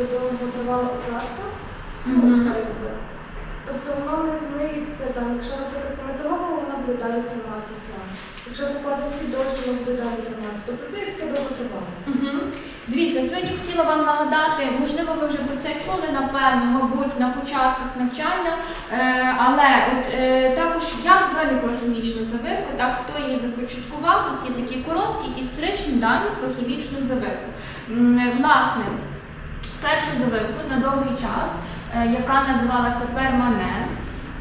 дуже довго тривала. Ну. Тобто воно не змиється там, якщо, наприклад, помитового, воно буде далі триматися. Якщо покладемо під дощ, воно буде далі триматися. Тобто це як довго тривало. Дивіться, сьогодні хотіла вам нагадати, можливо, ви вже про це чули, напевно, мабуть, на початках навчання. Е, але от е, також як виникла хімічна завивка, так хто її започаткував, у нас є такі короткі історичні дані про хімічну завивку. Власне, першу завивку на довгий час, е, яка називалася перманент,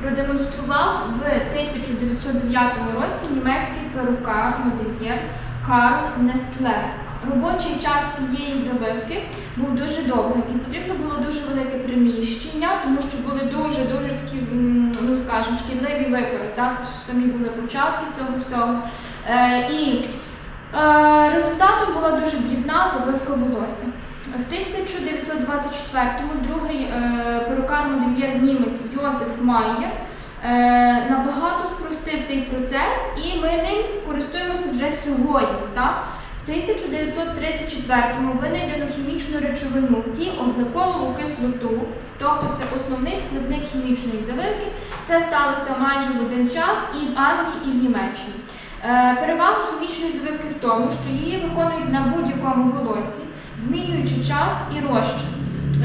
продемонстрував в 1909 році німецький перукар модельєр Карл Нестлер. Робочий час цієї завивки був дуже довгим і потрібно було дуже велике приміщення, тому що були дуже дуже такі, ну скажімо, шкідливі випари. Так? Це ж самі були початки цього всього. Е, і е, результатом була дуже дрібна завивка волосся. В 1924-му другий е, перукар модельєр німець Йозеф Майєр е, набагато спростив цей процес, і ми ним користуємося вже сьогодні. Так? В 1934-му винайдено хімічну речовину діогликолову кислоту, тобто це основний складник хімічної завивки. Це сталося майже в один час і в Англії, і в Німеччині. Е, Перевага хімічної завивки в тому, що її виконують на будь-якому волосі, змінюючи час і розчин.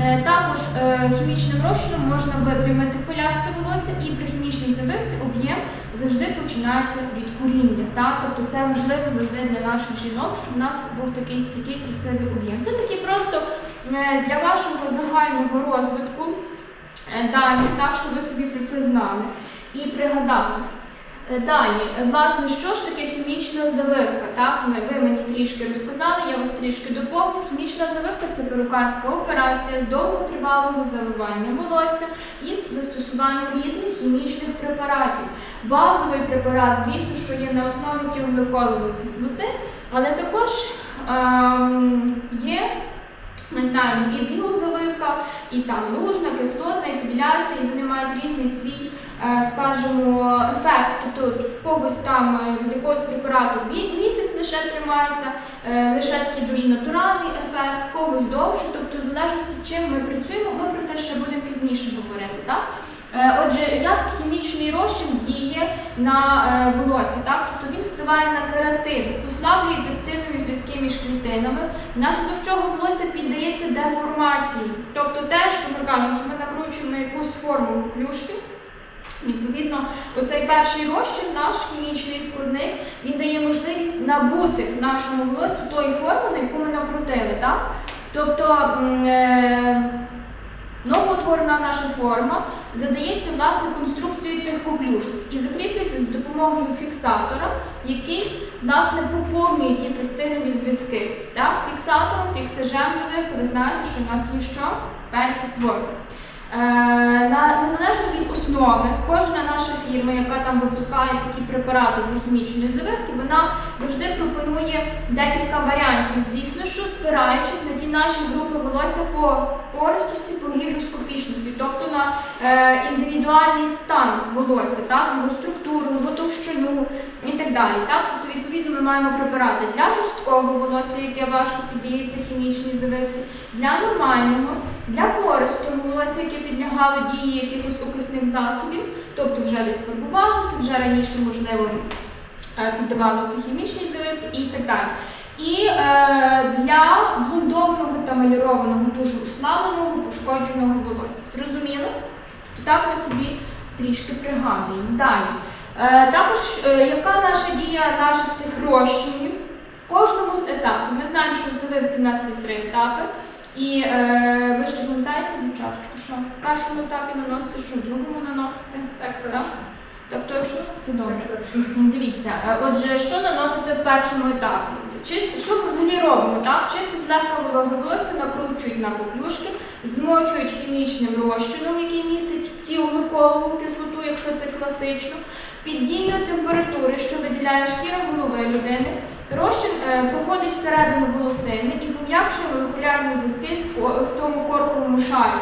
Е, Також е, хімічним розчином можна випрямити хвилясте волосся, і при хімічній завивці об'єм завжди починається від куріння. Так? Тобто це важливо завжди для наших жінок, щоб у нас був такий стійкий красивий об'єм. Це такі просто е, для вашого загального розвитку дані, так, щоб ви собі про це знали і пригадали. Е, Далі, е, власне, що ж таке хімічна завивка? Так, ви мені трішки розказали, я вас трішки доповню. Хімічна завивка це перукарська операція з довготривалого завивання волосся із застосуванням різних хімічних препаратів. Базовий препарат, звісно, що є на основі тіогликолової кислоти, але також ем, є. Ми знаємо, є біозавивка, і там лужна, кислотна, і поділяються, і вони мають різний свій, е, скажімо, ефект. Тобто в когось там е, від якогось препарату місяць лише тримається, е, лише такий дуже натуральний ефект, в когось довше. Тобто, в залежності чим ми працюємо, ми про це ще будемо пізніше говорити. Так? Е, Отже, як хімічний розчин діє на е, волосся, так? Тобто він впливає на кератин, послаблюється стимові зв'язки між клітинами, внаслідок чого волосся піддається деформації. Тобто те, що ми кажемо, що ми накручуємо якусь форму клюшки, Відповідно, оцей перший розчин, наш хімічний складник, він дає можливість набути нашому волосю тої форми, на яку ми накрутили. Так? Тобто е, новоутворена наша форма задається власне конструкцією тих коклюшок і закріплюється за допомогою фіксатора, який власне поповнює ті цистинові зв'язки. Фіксатором, фіксажем ви знаєте, що в нас є що? Перекис води. Е, Незалежно від основи, кожна наша фірма, яка там випускає такі препарати для хімічної завивки, вона завжди пропонує декілька варіантів. Звісно, що спираючись на ті наші групи волосся по пористості, по гігроскопічності, тобто на е, індивідуальний стан волосся, так, його структуру, його товщину і так далі. Тобто, відповідно, ми маємо препарати для жорсткого волосся, яке важко піддається хімічній завивці, для нормального, яке підлягало дії якихось окисних засобів, тобто вже десь фарбувалося, вже раніше, можливо, е, піддавалося хімічній завивці і так далі. І е, для блондованого та малірованого дуже уславленого, пошкодженого волосся. Зрозуміло? То так ми собі трішки пригадуємо. Далі. Е, також, е, яка наша дія наших тих розчинів? В кожному з етапів. Ми знаємо, що в завивці в нас є три етапи. І е, ви ще пам'ятаєте, дівчаточку, що в першому етапі наноситься, що в другому наноситься? Так, Так? Тобто, якщо все добре. Так, точно. Дивіться, е, отже, що наноситься в першому етапі? Чисто, що ми взагалі робимо? Так? Чисте злегка вологе волосся накручують на коклюшки, змочують хімічним розчином, який містить тіогликолову кислоту, якщо це класично, під дією температури, що виділяє шкіра голови людини. Розчин е, проходить всередину волосини і пом'якшує молекулярні зв'язки в тому корковому шарі.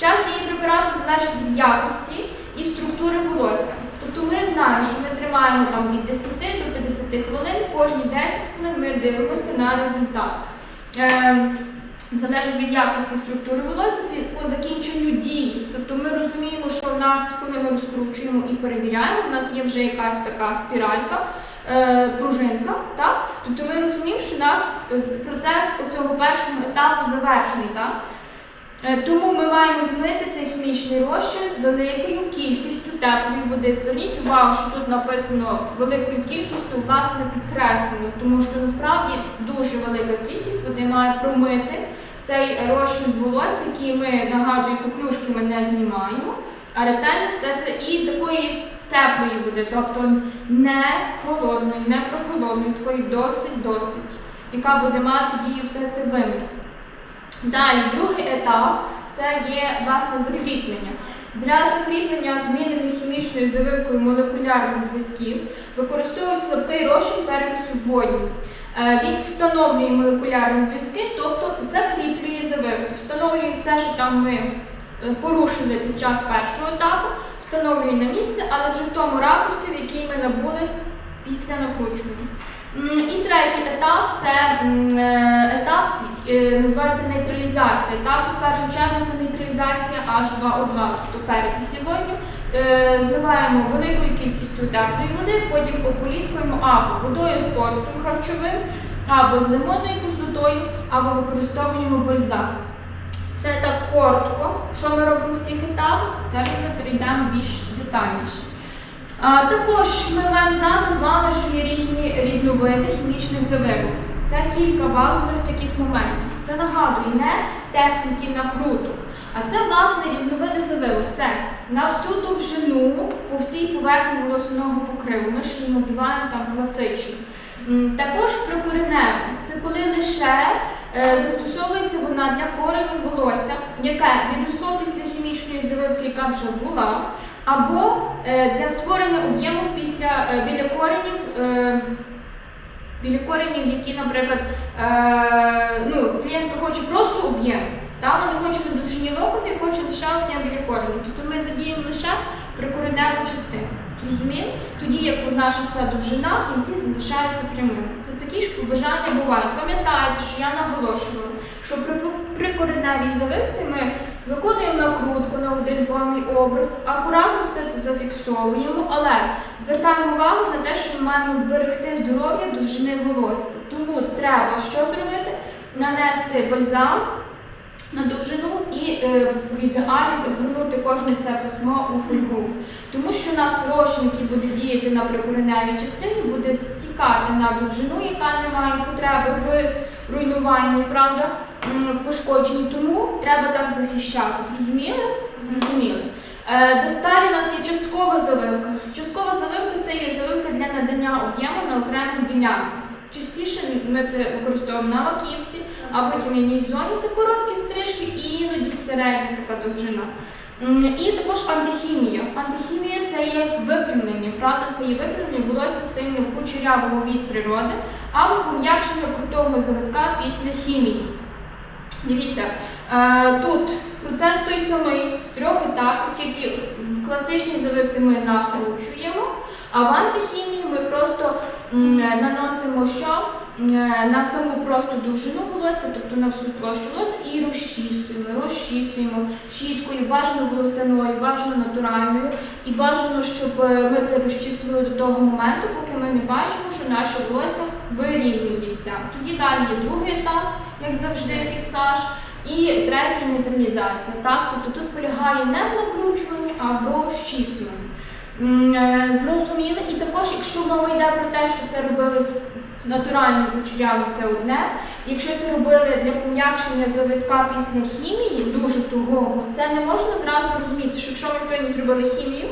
Час дії препарату залежить від якості і структури волосся. Тобто ми знаємо, що ми тримаємо там від 10 до 50 хвилин, кожні 10 хвилин ми дивимося на результат. Е, залежить від якості структури волосся по закінченню дії. Тобто ми розуміємо, що в нас, коли ми розкручуємо і перевіряємо, в нас є вже якась така спіралька, е, пружинка. Так? Тобто ми розуміємо, що у нас е, процес цього першого етапу завершений. Так? Е, Тому ми маємо змити цей хімічний розчин великою кількістю теплої води. Зверніть увагу, що тут написано великою кількістю, власне, підкреслено, тому що насправді дуже велика кількість води має промити цей розчин з волосся, який ми нагадую, коклюшки ми не знімаємо, а ретельно все це і такої теплої води, тобто не холодної, не прохолодної, такої досить-досить, яка буде мати дію все це вимити. Далі, другий етап це є власне закріплення. Для закріплення змінених хімічною завивкою молекулярних зв'язків використовують слабкий розчин перекису водню. Е, Він встановлює молекулярні зв'язки, тобто закріплює завивку, встановлює все, що там ми порушили під час першого етапу, встановлює на місце, але вже в тому ракурсі, в який ми набули після накручування. І третій етап це е, етап, е, називається нейтралізація. Так, в першу чергу це нейтралізація H2O2, тобто перекисі водню. Е, Зливаємо великою кількістю теплої води, потім ополіскуємо або водою з пористом харчовим, або з лимонною кислотою, або використовуємо бальзам. Це так коротко, що ми робимо в всіх етапах. Зараз ми перейдемо більш детальніше. А, також ми маємо знати з вами, що є різні різновиди хімічних завивок. Це кілька базових таких моментів. Це нагадую не техніки накруток, а це власне різновиди завивок. Це на всю довжину по всій поверхні волосяного покриву. Ми ж її називаємо там класичні. Також прикоренева. Лише е, застосовується вона для кореню волосся, яке відросло після хімічної завивки, яка вже була, або е, для створення об'єму е, біля коренів. Біля коренів, які, наприклад, ну, клієнтка хоче просто об'єм, вона не хоче на довжині локону і хоче лише об'єм біля коренів. Тобто ми задіємо лише прикореневу частину. Зрозуміли? Тоді як наша вся довжина в кінці залишається прямим. Це такі ж побажання бувають. Пам'ятайте, що я наголошувала, що при, при кореневій завивці ми виконуємо накрутку на один повний оберт, акуратно все це зафіксовуємо, але звертаємо увагу на те, що ми маємо зберегти здоров'я довжини волосся. Тому треба що зробити? Нанести бальзам на довжину і е, в ідеалі загорнути кожне це письмо у фольгу. Тому що у нас розчин, який буде діяти на прикореневій частині, буде стікати на довжину, яка не має потреби в руйнуванні, правда, в пошкодженні. Тому треба так захищати. Зрозуміли? Зрозуміли. Е, у нас є часткова завивка. Часткова завивка це є завивка для надання об'єму на окремих ділянках. Частіше ми це використовуємо на маківці, а потім в якійсь зоні це короткі стрижки і іноді середня така довжина. І також антихімія. Антихімія це є випрямлення, правда, це є випрямлення волосся сильно кучерявого від природи або пом'якшення крутого завитка після хімії. Дивіться, е, тут процес той самий з трьох етапів, тільки в класичній завивці ми накручуємо, а в антихімії ми просто наносимо що? Е, На саму просто довжину волосся, тобто на всю площу волосся і розчісуємо, розчісуємо щіткою, бажано волосяною, бажано натуральною. І бажано, щоб е, ми це розчісували до того моменту, поки ми не бачимо, що наше волосся вирівнюється. Тоді далі є другий етап, як завжди, фіксаж. І третій нейтралізація. Так? Тобто тут полягає не в накручуванні, а в розчісуванні. Е, Зрозуміли? І також, якщо мова йде про те, що це робили з натуральним це одне. Якщо це робили для пом'якшення завитка після хімії, дуже тугого, це не можна зразу розуміти, що якщо ми сьогодні зробили хімію,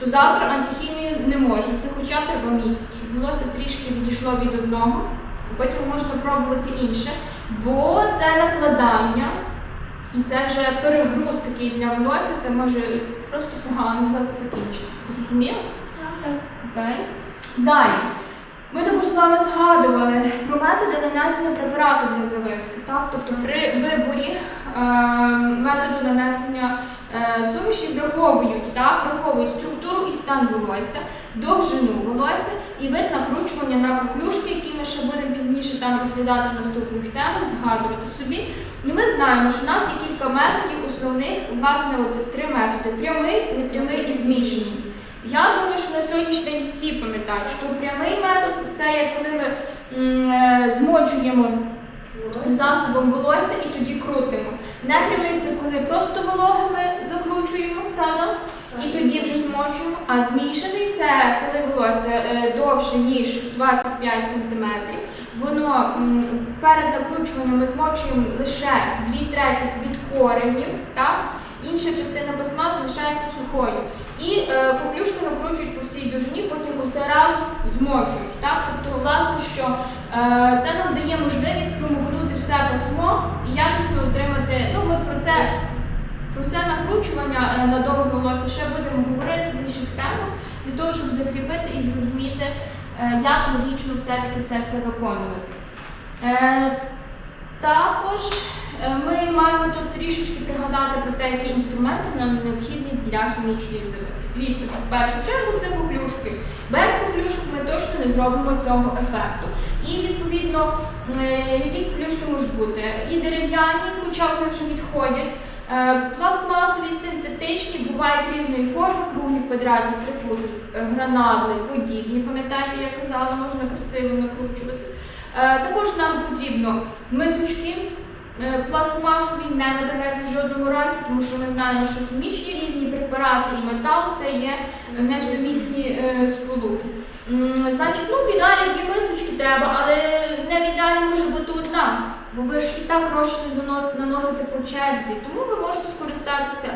то завтра антихімію не можна. Це хоча треба місяць, щоб волосся трішки відійшло від одного, і потім можна пробувати інше. Бо це накладання, і це вже перегруз такий для волосся, це може просто погано за- закінчитися. Зрозуміло? Так. Окей. Далі. Ми також з вами згадували про методи нанесення препарату для завивки. Так? Тобто при виборі е, методу нанесення е, суміші враховують, так? враховують структуру і стан волосся, довжину волосся і вид накручування на коклюшки, які ми ще будемо пізніше там розглядати в наступних темах, згадувати собі. І ми знаємо, що у нас є кілька методів основних, власне, от три методи: прямий, непрямий і змішаний. Я думаю, що на сьогоднішній день всі пам'ятають, що прямий метод це є коли ми е, змочуємо засобом волосся і тоді крутимо. Непрямий це коли просто вологими закручуємо, правда? І тоді вже змочуємо. А змішаний це коли волосся е, довше, ніж 25 см. Воно перед накручуванням ми змочуємо лише 2 третіх від коренів, так? інша частина пасма залишається сухою. І е, коклюшку накручують по всій довжині, потім усе разом змочують. Так? Тобто, власне, що е, це нам дає можливість промокнути все пасмо і якісно отримати. Ну, ми про це, про це накручування е, на довге волосся ще будемо говорити в інших темах, для того, щоб закріпити і зрозуміти, е, як логічно все-таки це все виконувати. Е, також е, ми маємо тут трішечки пригадати про те, які інструменти нам необхідні для хімічної завивки. Звісно, що в першу чергу це поклюшки. Без поклюшок ми точно не зробимо цього ефекту. І відповідно, е, які поклюшки можуть бути? І дерев'яні, хоча вони вже відходять. Е, Пластмасові, синтетичні, бувають різної форми, круглі, квадратні, трикутні, гранатли, подібні. Пам'ятаєте, я казала, можна красиво накручувати. Е, Також нам потрібно мисочки е, пластмасові, не металеві в жодному разі, тому що ми знаємо, що хімічні різні препарати і метал це є несумісні е, сполуки. Значить, ну в ідеалі дві мисочки треба, але не в ідеалі може бути одна. Бо ви ж і так розчини наносите по черзі, тому ви можете скористатися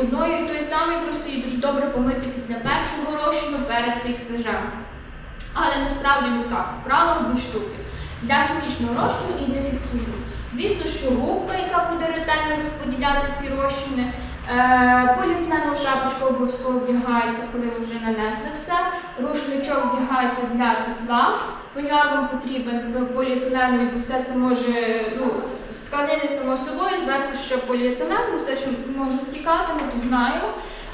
одною і тою самою, просто її дуже добре помити після першого розчину перед фіксажем. Але насправді не так. Правило дві штуки. Для хімічного розчину і для фіксажу. Звісно, що губка, яка буде ретельно розподіляти ці розчини. Е, поліетиленова шапочка обов'язково вдягається, коли вже нанесли все. Рушничок вдягається для тепла. Пеньюар вам потрібен поліетиленовий, бо все це може ну, тканини само собою, зверху ще поліетилен, все, що може стікати, ми то знаємо.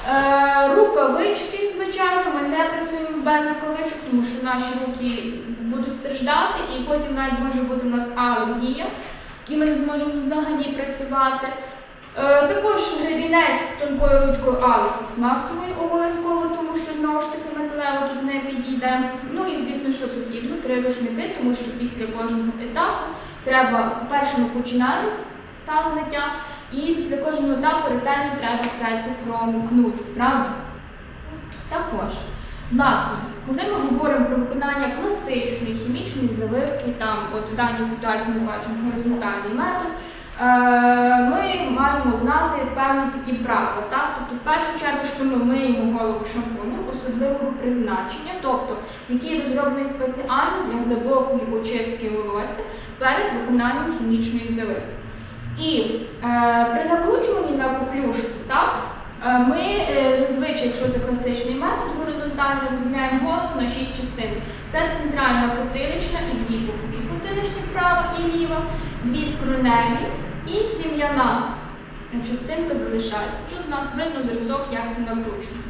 Е, рукавички, звичайно, ми не працюємо без рукавичок, тому що наші руки будуть страждати, і потім навіть може бути у нас алергія, і ми не зможемо взагалі працювати. Е, також гребінець з тонкою ручкою, але пластмасовий обов'язково, тому що знову ж таки металево тут не підійде. Ну і звісно, що потрібно три рушники, тому що після кожного етапу треба, по-перше, ми починаємо та зняття, і після кожного етапу ретельно треба все це промокнути, правда? Також, власне, коли ми говоримо про виконання класичної хімічної заливки, там, от в даній ситуації ми бачимо горизонтальний метод, е, ми маємо знати певні такі правила. Так? Тобто, в першу чергу, що ми миємо голову шампунем особливого призначення, тобто який розроблений спеціально для глибокої очистки волосся перед виконанням хімічної заливки. І е, при накручуванні на коклюшку, так, е, ми е, зазвичай, якщо це класичний метод, горизонтально розділяємо голову на шість частин. Це центральна потилична і дві бокові потиличні, права і ліва, дві скроневі і тім'яна частинка залишається. Тут у нас видно зразок, як це накручено.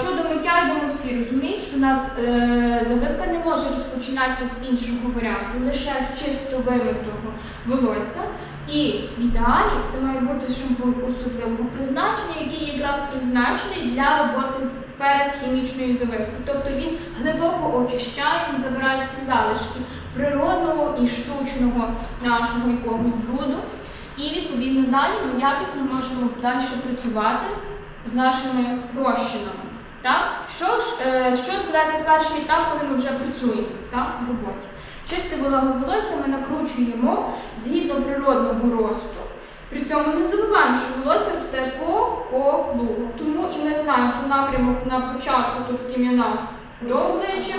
Щодо миття, думаю, всі розуміють, що у нас е, заливка не може розпочинатися з іншого варіанту, лише з чисто вимитого волосся. І в ідеалі це має бути шампунь особливого призначення, який якраз призначений для роботи з перед хімічною заливкою. Тобто він глибоко очищає, він забирає всі залишки природного і штучного нашого якогось бруду. І відповідно далі ми якісно можемо далі працювати з нашими розчинами. Так? Що ж, е, що складається перший етап, коли ми вже працюємо так, в роботі? Чисте вологе волосся ми накручуємо згідно природного росту. При цьому не забуваємо, що волосся росте по колу. Тому і ми знаємо, що напрямок на початку тут тім'яна до обличчя,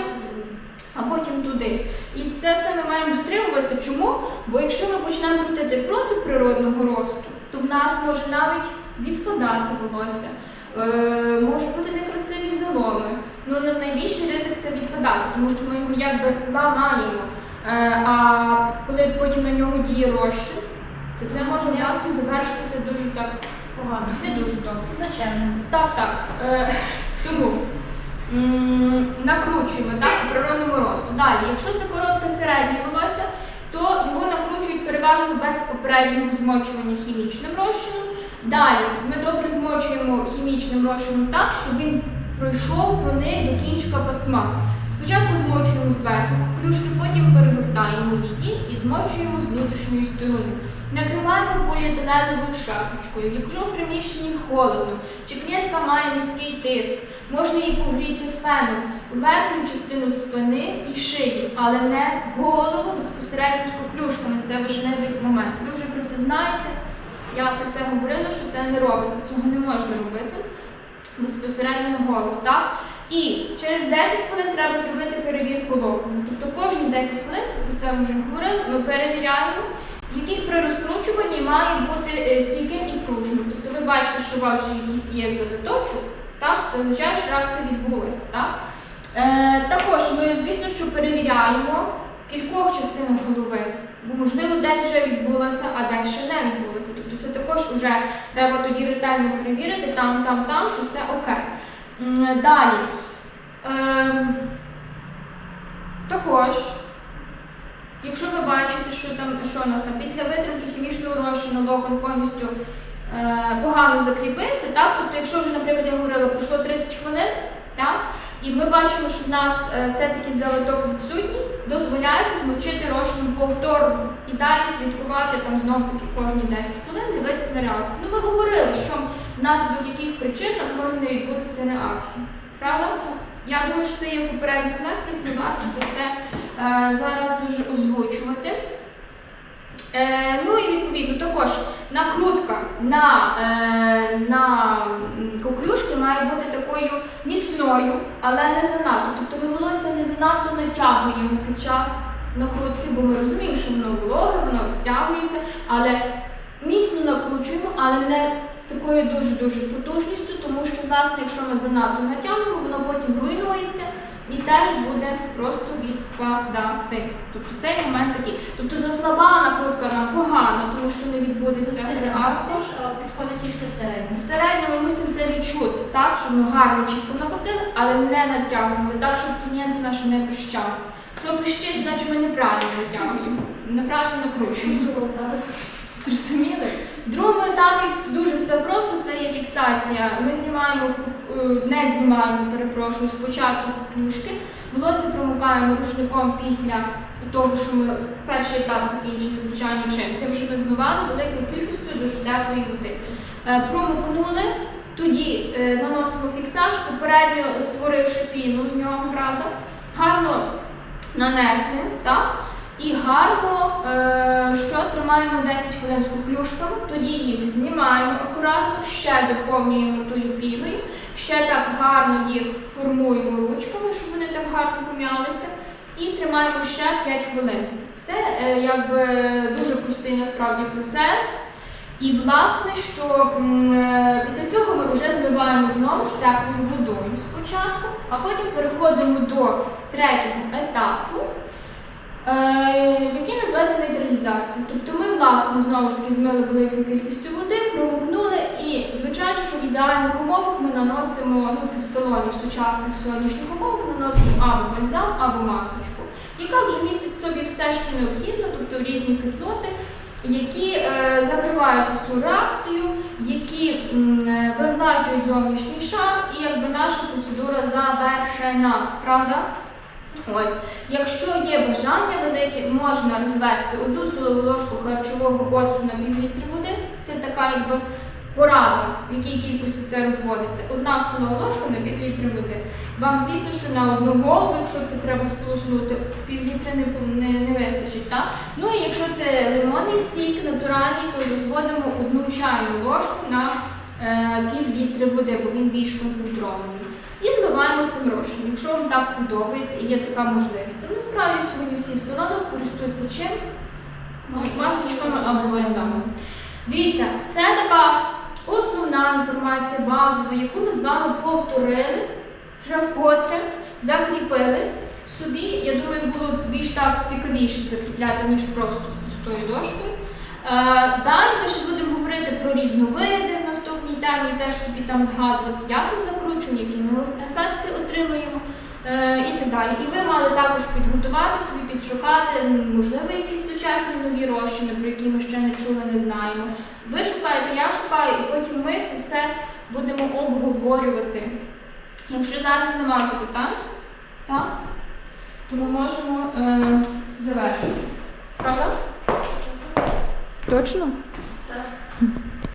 а потім туди. І це все ми маємо дотримуватися. Чому? Бо якщо ми почнемо крутити проти природного росту, то в нас може навіть відпадати волосся. Е, можуть бути некрасиві заломи. Ну, на- найбільший ризик це відпадати, тому що ми його якби ламаємо. Е, а коли потім на нього діє розчин, то це може власне завершитися дуже так Погано. Не дуже добре. Начальник. Так, так. Е, тому накручуємо так, по природному росту. Далі, якщо це коротке середнє волосся, то його накручують переважно без попереднього змочування хімічним розчином. Далі ми добре змочуємо хімічним розчином так, щоб він пройшов проник до кінчика пасма. Спочатку змочуємо зверху каплюшки, потім перегортаємо її і змочуємо з внутрішньої сторони. Накриваємо поліетиленовою шапочкою. Якщо в приміщенні холодно, чи клітка має низький тиск, можна її погріти феном, верхню частину спини і шиї, але не голову безпосередньо з коклюшками. Це важливий момент. Ви вже про це знаєте. Я про це говорила, що це не робиться, цього не можна робити безпосередньо на голову. Так? І через 10 хвилин треба зробити перевірку локону. Тобто кожні 10 хвилин, про це ми вже говорили, ми перевіряємо, який при розкручуванні має бути е, стійким і пружним. Тобто ви бачите, що у вас вже якийсь є завиточок, так? це означає, що реакція відбулася. Так? Е, також ми, звісно, що перевіряємо в кількох частинах голови, можливо десь вже відбулося, а десь ще не відбулося. Тобто це також вже треба тоді ретельно перевірити там, там, там, що все окей. Далі. Ем, також, якщо ви бачите, що там що у нас там після витримки хімічного розчину локон повністю е, погано закріпився, так? Тобто, якщо вже, наприклад, я говорила, пройшло 30 хвилин, так? І ми бачимо, що в нас е, все-таки залиток відсутній, дозволяється змочити розчином повторно і далі слідкувати там знов таки кожні 10 хвилин, дивитися на реакцію. Ну, ми говорили, що внаслідок яких причин у нас може не відбутися реакція. Правда? Я думаю, що це є в попередніх лекціях, не варто це все е, зараз дуже озвучувати. Е, ну і відповідно також накрутка на, е, на м, коклюшки має бути такою міцною, але не занадто. Тобто ми волосся не занадто натягуємо під час накрутки, бо ми розуміємо, що воно вологе, воно розтягується, але міцно накручуємо, але не з такою дуже-дуже потужністю, тому що, власне, якщо ми занадто натягнемо, воно потім руйнується і теж буде просто відпадати. Тобто цей момент такий. Тобто заслаба накрутка нам погана, тому що не відбудеться реакція. підходить тільки середній. Середньо ми мусимо це відчути, так, щоб ми гарно чітко накрутили, але не натягували, так, щоб клієнт наш не пищав. Що пищить, значить ми неправильно натягуємо, неправильно накручуємо. Зрозуміли? В другому дуже все просто, це є фіксація. Ми знімаємо, е, не знімаємо, перепрошую, спочатку клюшки, волосся промокаємо рушником після того, що ми перший етап закінчили, звичайно, чим? Тим, що ми змивали великою кількістю дуже теплої води. Е, Промокнули, тоді е, наносимо фіксаж, попередньо створивши піну з нього, правда, гарно нанесли, так? І гарно, е, що тримаємо 10 хвилин з куклюшками, тоді їх знімаємо акуратно, ще доповнюємо тою піною, ще так гарно їх формуємо ручками, щоб вони так гарно пом'ялися, і тримаємо ще 5 хвилин. Це е, якби дуже простий насправді процес. І власне, що е, після цього ми вже зливаємо знову ж теплою водою спочатку, а потім переходимо до третього етапу. Е, який називається нейтралізація. Тобто ми, власне, знову ж таки змили великою кількістю води, промокнули і, звичайно, що в ідеальних умовах ми наносимо, ну це в салоні, в сучасних сонячних умовах наносимо або бальзам, або масочку, яка вже містить в собі все, що необхідно, тобто різні кислоти, які е, закривають всю реакцію, які е, вигладжують зовнішній шар, і якби наша процедура завершена, правда? Ось, якщо є бажання велике, можна розвести одну столову ложку харчового оцту на пів літри води. Це така якби порада, в якій кількості це розводиться. Одна столова ложка на пів літри води. Вам звісно, що на одну голову, якщо це треба сполоснути, пів літра не, не, не вистачить. Так? Ну і якщо це лимонний сік натуральний, то розводимо одну чайну ложку на е, пів води, бо він більш концентрований. І зливаємо цим розчином. Якщо вам так подобається і є така можливість. Але насправді сьогодні всі в салонах користуються чим? Масочками або бальзамом. Дивіться, це така основна інформація базова, яку ми з вами повторили вже вкотре, закріпили собі. Я думаю, було більш так цікавіше закріпляти, ніж просто з пустою дошкою. Е, Далі ми ще будемо говорити про різновиди в нас того темі теж собі там згадувати, як ми накручуємо, які ми ефекти отримуємо е, і так далі. І ви мали також підготувати собі, підшукати, можливо, якісь сучасні нові розчини, про які ми ще не чули, не знаємо. Ви шукаєте, я шукаю, і потім ми це все будемо обговорювати. Якщо зараз нема запитань, так, то ми можемо е, завершити. Правда? Точно?